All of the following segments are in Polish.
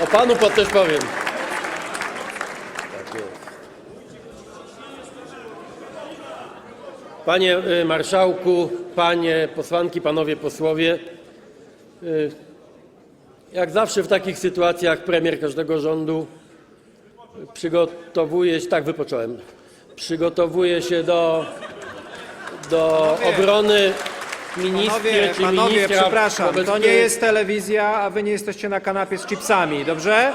O panu też powiem. Panie y, marszałku, panie posłanki, panowie posłowie. y, Jak zawsze w takich sytuacjach premier każdego rządu przygotowuje się, tak wypocząłem, przygotowuje się do, do obrony Panowie, czy panowie, ministra. przepraszam, wobec to nie jest telewizja, a wy nie jesteście na kanapie z chipsami, dobrze?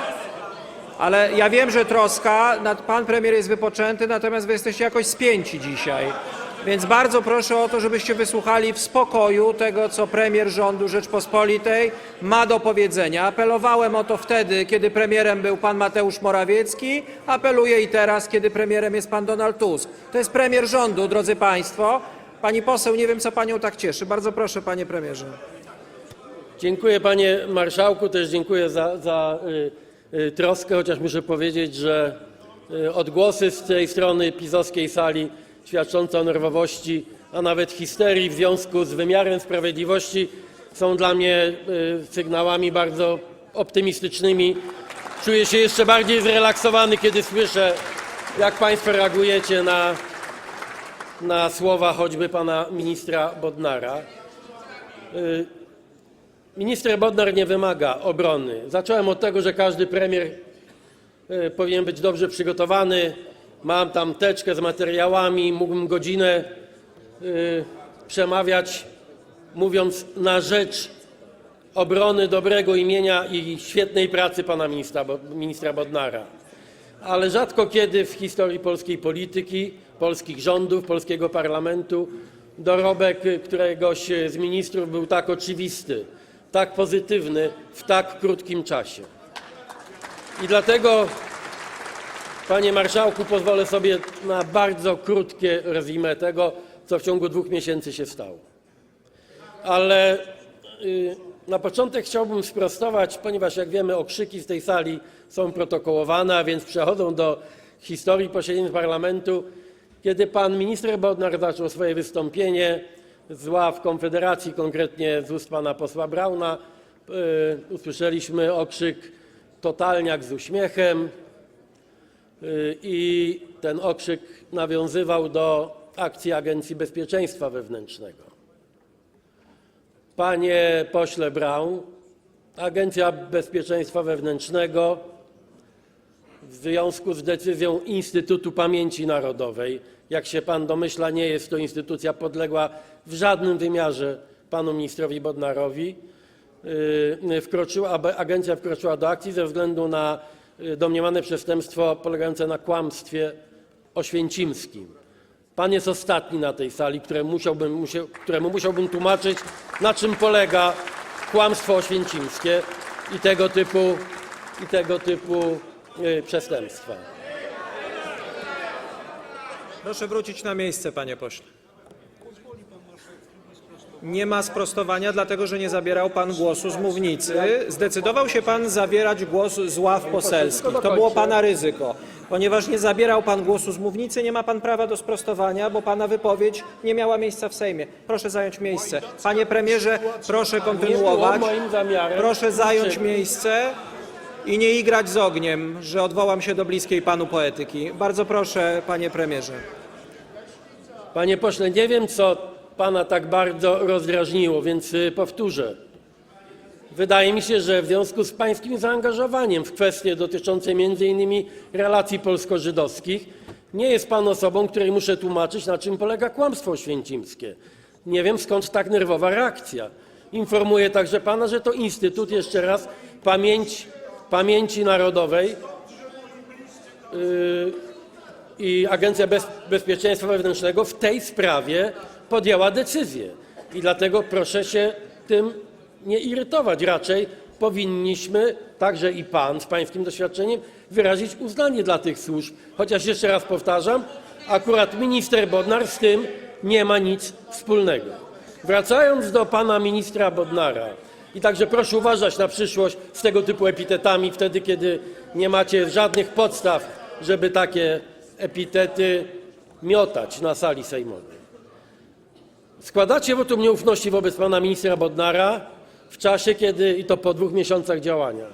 Ale ja wiem, że troska, nad- pan premier jest wypoczęty, natomiast wy jesteście jakoś spięci dzisiaj. Więc bardzo proszę o to, żebyście wysłuchali w spokoju tego, co premier rządu Rzeczpospolitej ma do powiedzenia. Apelowałem o to wtedy, kiedy premierem był pan Mateusz Morawiecki, apeluję i teraz, kiedy premierem jest pan Donald Tusk. To jest premier rządu, drodzy państwo. Pani poseł, nie wiem, co panią tak cieszy. Bardzo proszę, panie premierze. Dziękuję panie marszałku, też dziękuję za, za y, y, troskę, chociaż muszę powiedzieć, że y, odgłosy z tej strony pisowskiej sali świadczące o nerwowości, a nawet histerii w związku z wymiarem sprawiedliwości są dla mnie y, sygnałami bardzo optymistycznymi. Czuję się jeszcze bardziej zrelaksowany, kiedy słyszę, jak państwo reagujecie na, na słowa choćby pana ministra Bodnara. Minister Bodnar nie wymaga obrony. Zacząłem od tego, że każdy premier e, powinien być dobrze przygotowany. Mam tam teczkę z materiałami, mógłbym godzinę e, przemawiać, mówiąc na rzecz obrony dobrego imienia i świetnej pracy pana ministra, ministra Bodnara. Ale rzadko kiedy w historii polskiej polityki, polskich rządów, polskiego parlamentu dorobek któregoś z ministrów był tak oczywisty, tak pozytywny w tak krótkim czasie. I dlatego, panie marszałku, pozwolę sobie na bardzo krótkie resume tego, co w ciągu dwóch miesięcy się stało. Ale y, na początek chciałbym sprostować, ponieważ jak wiemy, okrzyki z tej sali są protokołowane, a więc przechodzą do historii posiedzeń parlamentu. Kiedy pan minister Bodnar zaczął swoje wystąpienie z ław Konfederacji, konkretnie z ust pana posła Brauna, y, usłyszeliśmy okrzyk totalniak z uśmiechem y, i ten okrzyk nawiązywał do akcji Agencji Bezpieczeństwa Wewnętrznego. Panie pośle Braun, Agencja Bezpieczeństwa Wewnętrznego w związku z decyzją Instytutu Pamięci Narodowej, jak się pan domyśla, nie jest to instytucja podległa w żadnym wymiarze panu ministrowi Bodnarowi. Aby- agencja wkroczyła do akcji ze względu na yy, domniemane przestępstwo polegające na kłamstwie oświęcimskim. Pan jest ostatni na tej sali, któremu musiałbym tłumaczyć, na czym polega kłamstwo oświęcimskie i tego typu, y, przestępstwa. Proszę wrócić na miejsce, panie pośle. Nie ma sprostowania, dlatego że nie zabierał pan głosu z mównicy. Zdecydował się pan zabierać głos z ław poselskich. To było pana ryzyko. Ponieważ nie zabierał pan głosu z mównicy, nie ma pan prawa do sprostowania, bo pana wypowiedź nie miała miejsca w Sejmie. Proszę zająć miejsce. Panie premierze, proszę kontynuować. Proszę zająć miejsce i nie igrać z ogniem, że odwołam się do bliskiej panu poetyki. Bardzo proszę, panie premierze. Panie pośle, nie wiem, co pana tak bardzo rozdrażniło, więc y, powtórzę. Wydaje mi się, że w związku z pańskim zaangażowaniem w kwestie dotyczące m.in. relacji polsko-żydowskich nie jest pan osobą, której muszę tłumaczyć, na czym polega kłamstwo oświęcimskie. Nie wiem, skąd tak nerwowa reakcja. Informuję także pana, że to Instytut, jeszcze raz, Pamięć, Pamięci Narodowej i Agencja Bez, Bezpieczeństwa Wewnętrznego w tej sprawie podjęła decyzję. I dlatego proszę się tym nie irytować. Raczej powinniśmy, także i pan z pańskim doświadczeniem, wyrazić uznanie dla tych służb. Chociaż jeszcze raz powtarzam, akurat minister Bodnar z tym nie ma nic wspólnego. Wracając do pana ministra Bodnara, i także proszę uważać na przyszłość z tego typu epitetami, wtedy kiedy nie macie żadnych podstaw, żeby takie epitety miotać na sali sejmowej. Składacie wotum nieufności wobec pana ministra Bodnara w czasie, kiedy, i to po dwóch miesiącach działania,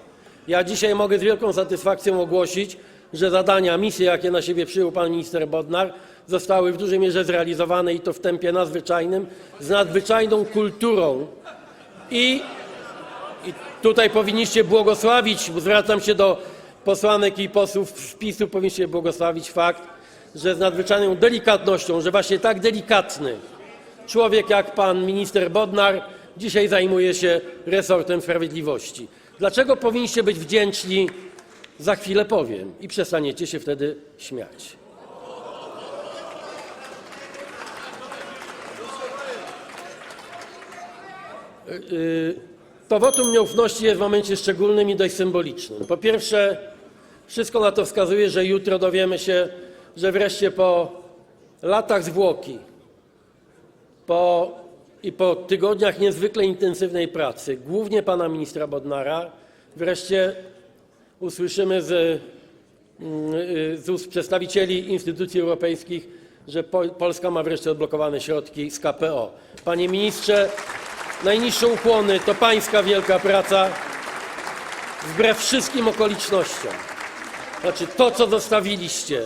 Ja dzisiaj mogę z wielką satysfakcją ogłosić, że zadania, misje, jakie na siebie przyjął pan minister Bodnar, zostały w dużej mierze zrealizowane i to w tempie nadzwyczajnym, z nadzwyczajną kulturą i i tutaj powinniście błogosławić, zwracam się do posłanek i posłów z PiSu, powinniście błogosławić fakt, że z nadzwyczajną delikatnością, że właśnie tak delikatny człowiek jak pan minister Bodnar dzisiaj zajmuje się resortem sprawiedliwości. Dlaczego powinniście być wdzięczni, za chwilę powiem i przestaniecie się wtedy śmiać. To wotum nieufności jest w momencie szczególnym i dość symbolicznym. Po pierwsze, wszystko na to wskazuje, że jutro dowiemy się, że wreszcie po latach zwłoki i po tygodniach niezwykle intensywnej pracy, głównie pana ministra Bodnara, wreszcie usłyszymy z, mm, ust przedstawicieli instytucji europejskich, że Pol- Polska ma wreszcie odblokowane środki z KPO. Panie ministrze, najniższe ukłony, to pańska wielka praca, wbrew wszystkim okolicznościom. Znaczy to, co zostawiliście,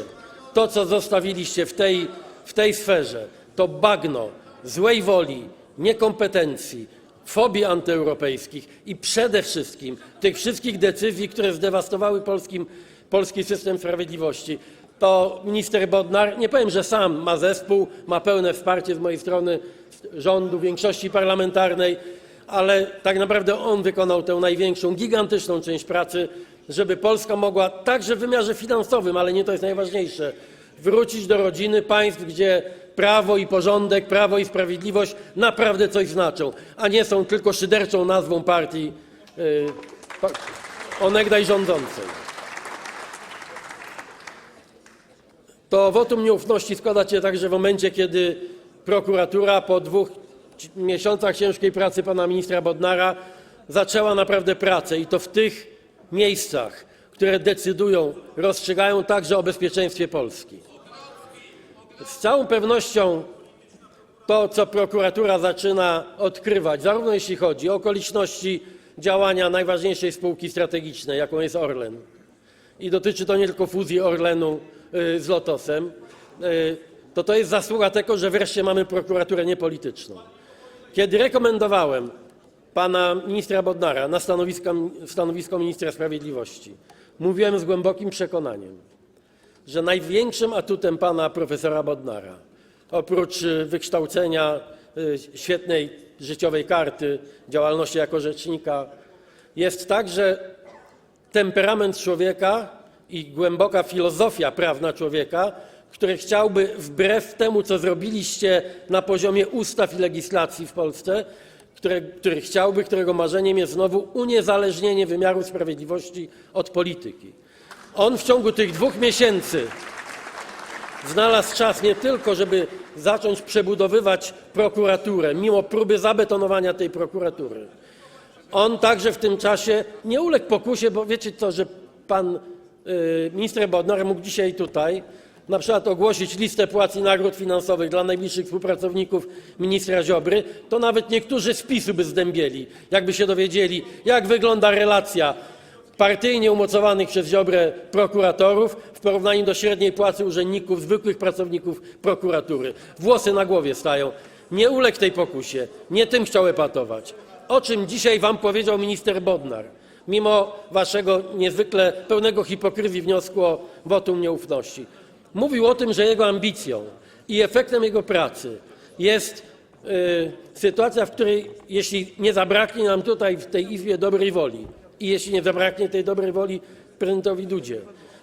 to, co zostawiliście w tej, w tej sferze, to bagno złej woli, niekompetencji, fobii antyeuropejskich i przede wszystkim tych wszystkich decyzji, które zdewastowały polskim, polski system sprawiedliwości. To minister Bodnar, nie powiem, że sam ma zespół, ma pełne wsparcie z mojej strony rządu, większości parlamentarnej, ale tak naprawdę on wykonał tę największą, gigantyczną część pracy, żeby Polska mogła także w wymiarze finansowym, ale nie to jest najważniejsze, wrócić do rodziny państw, gdzie prawo i porządek, prawo i sprawiedliwość naprawdę coś znaczą, a nie są tylko szyderczą nazwą partii yy, onegdaj rządzącej. To wotum nieufności składa się także w momencie, kiedy prokuratura po dwóch miesiącach ciężkiej pracy pana ministra Bodnara zaczęła naprawdę pracę i to w tych miejscach, które decydują, rozstrzygają także o bezpieczeństwie Polski. Z całą pewnością to, co prokuratura zaczyna odkrywać, zarówno jeśli chodzi o okoliczności działania najważniejszej spółki strategicznej, jaką jest Orlen, i dotyczy to nie tylko fuzji Orlenu z Lotosem, y, to to jest zasługa tego, że wreszcie mamy prokuraturę niepolityczną. Kiedy rekomendowałem pana ministra Bodnara na stanowisko, stanowisko ministra sprawiedliwości, mówiłem z głębokim przekonaniem, że największym atutem pana profesora Bodnara, oprócz y, wykształcenia, y, świetnej życiowej karty, działalności jako rzecznika, jest także temperament człowieka i głęboka filozofia prawna człowieka, który chciałby wbrew temu, co zrobiliście na poziomie ustaw i legislacji w Polsce, które, który chciałby, którego marzeniem jest znowu uniezależnienie wymiaru sprawiedliwości od polityki. On w ciągu tych dwóch miesięcy znalazł czas nie tylko, żeby zacząć przebudowywać prokuraturę, mimo próby zabetonowania tej prokuratury. On także w tym czasie nie uległ pokusie, bo wiecie co, że pan minister Bodnar mógł dzisiaj tutaj na przykład ogłosić listę płac i nagród finansowych dla najbliższych współpracowników ministra Ziobry, to nawet niektórzy z PiSu by zdębieli, jakby się dowiedzieli, jak wygląda relacja partyjnie umocowanych przez Ziobrę prokuratorów w porównaniu do średniej płacy urzędników, zwykłych pracowników prokuratury. Włosy na głowie stają. Nie uległ tej pokusie, nie tym chciał epatować. O czym dzisiaj wam powiedział minister Bodnar, mimo waszego niezwykle pełnego hipokryzji wniosku o wotum nieufności. Mówił o tym, że jego ambicją i efektem jego pracy jest y, sytuacja, w której jeśli nie zabraknie nam tutaj w tej Izbie dobrej woli i jeśli nie zabraknie tej dobrej woli prezydentowi Dudzie,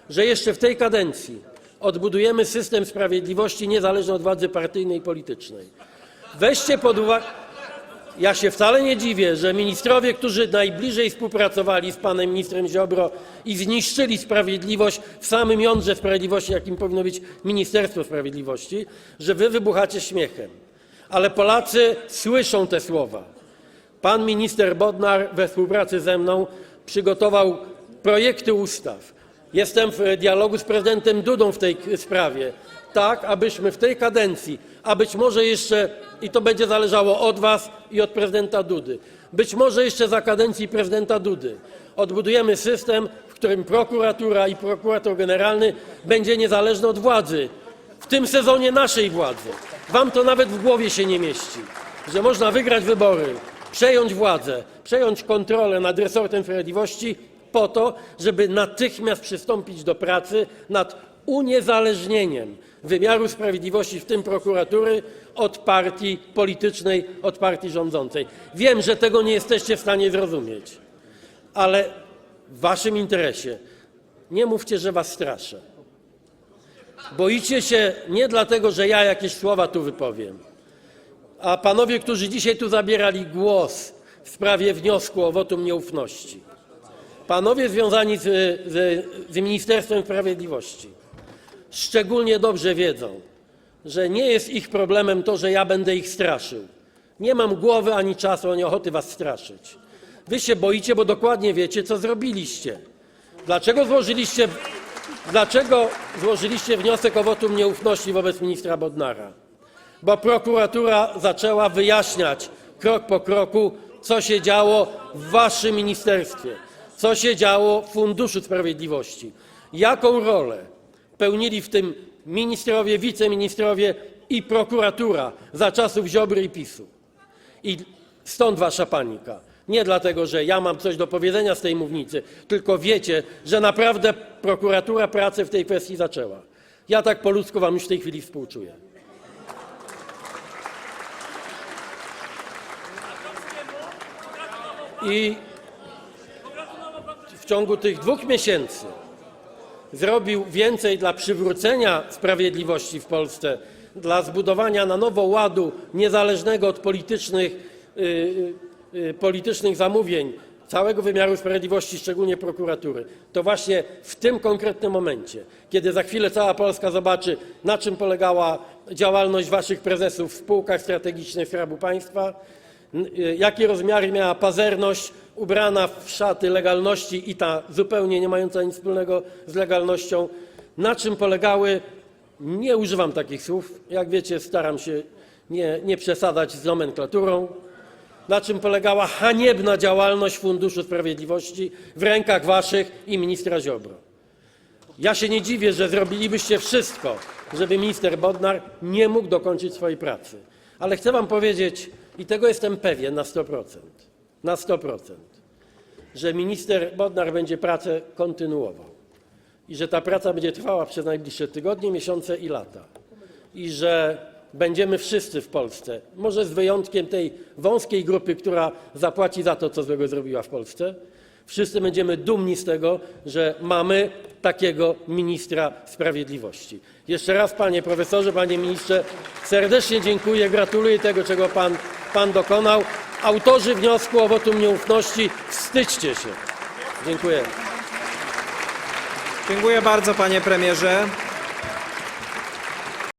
że jeszcze w tej kadencji odbudujemy system sprawiedliwości niezależny od władzy partyjnej i politycznej. Weźcie pod uwagę. Ja się wcale nie dziwię, że ministrowie, którzy najbliżej współpracowali z panem ministrem Ziobro i zniszczyli sprawiedliwość w samym jądrze sprawiedliwości, jakim powinno być Ministerstwo Sprawiedliwości, że wy wybuchacie śmiechem. Ale Polacy słyszą te słowa. Pan minister Bodnar we współpracy ze mną przygotował projekty ustaw. Jestem w dialogu z prezydentem Dudą w tej sprawie, tak abyśmy w tej kadencji, a być może jeszcze, i to będzie zależało od Was i od prezydenta Dudy, być może jeszcze za kadencji prezydenta Dudy, odbudujemy system, w którym prokuratura i prokurator generalny będzie niezależny od władzy. W tym sezonie naszej władzy. Wam to nawet w głowie się nie mieści, że można wygrać wybory, przejąć władzę, przejąć kontrolę nad resortem sprawiedliwości po to, żeby natychmiast przystąpić do pracy nad uniezależnieniem wymiaru sprawiedliwości, w tym prokuratury, od partii politycznej, od partii rządzącej. Wiem, że tego nie jesteście w stanie zrozumieć, ale w waszym interesie nie mówcie, że was straszę. Boicie się nie dlatego, że ja jakieś słowa tu wypowiem, a panowie, którzy dzisiaj tu zabierali głos w sprawie wniosku o wotum nieufności, panowie związani z, z, z Ministerstwem Sprawiedliwości, szczególnie dobrze wiedzą, że nie jest ich problemem to, że ja będę ich straszył. Nie mam głowy ani czasu, ani ochoty was straszyć. Wy się boicie, bo dokładnie wiecie, co zrobiliście. Dlaczego złożyliście, dlaczego złożyliście wniosek o wotum nieufności wobec ministra Bodnara? Bo prokuratura zaczęła wyjaśniać krok po kroku, co się działo w waszym ministerstwie, co się działo w Funduszu Sprawiedliwości, jaką rolę pełnili w tym ministrowie, wiceministrowie i prokuratura za czasów Ziobry i PiSu. I stąd wasza panika. Nie dlatego, że ja mam coś do powiedzenia z tej mównicy, tylko wiecie, że naprawdę prokuratura pracę w tej kwestii zaczęła. Ja tak po ludzku wam już w tej chwili współczuję. I w ciągu tych dwóch miesięcy zrobił więcej dla przywrócenia sprawiedliwości w Polsce, dla zbudowania na nowo ładu niezależnego od politycznych, y, y, y, politycznych zamówień całego wymiaru sprawiedliwości, szczególnie prokuratury. To właśnie w tym konkretnym momencie, kiedy za chwilę cała Polska zobaczy, na czym polegała działalność waszych prezesów w spółkach strategicznych Skarbu Państwa, jakie rozmiary miała pazerność ubrana w szaty legalności i ta zupełnie nie mająca nic wspólnego z legalnością, na czym polegały, nie używam takich słów, jak wiecie, staram się nie, nie przesadzać z nomenklaturą, na czym polegała haniebna działalność Funduszu Sprawiedliwości w rękach waszych i ministra Ziobro. Ja się nie dziwię, że zrobilibyście wszystko, żeby minister Bodnar nie mógł dokończyć swojej pracy. Ale chcę wam powiedzieć, i tego jestem pewien na 100%, na 100%, że minister Bodnar będzie pracę kontynuował i że ta praca będzie trwała przez najbliższe tygodnie, miesiące i lata. I że będziemy wszyscy w Polsce, może z wyjątkiem tej wąskiej grupy, która zapłaci za to, co złego zrobiła w Polsce, wszyscy będziemy dumni z tego, że mamy takiego ministra sprawiedliwości. Jeszcze raz, panie profesorze, panie ministrze, serdecznie dziękuję, gratuluję tego, czego pan, pan dokonał. Autorzy wniosku o wotum nieufności, wstydźcie się. Dziękuję. Dziękuję bardzo, panie premierze.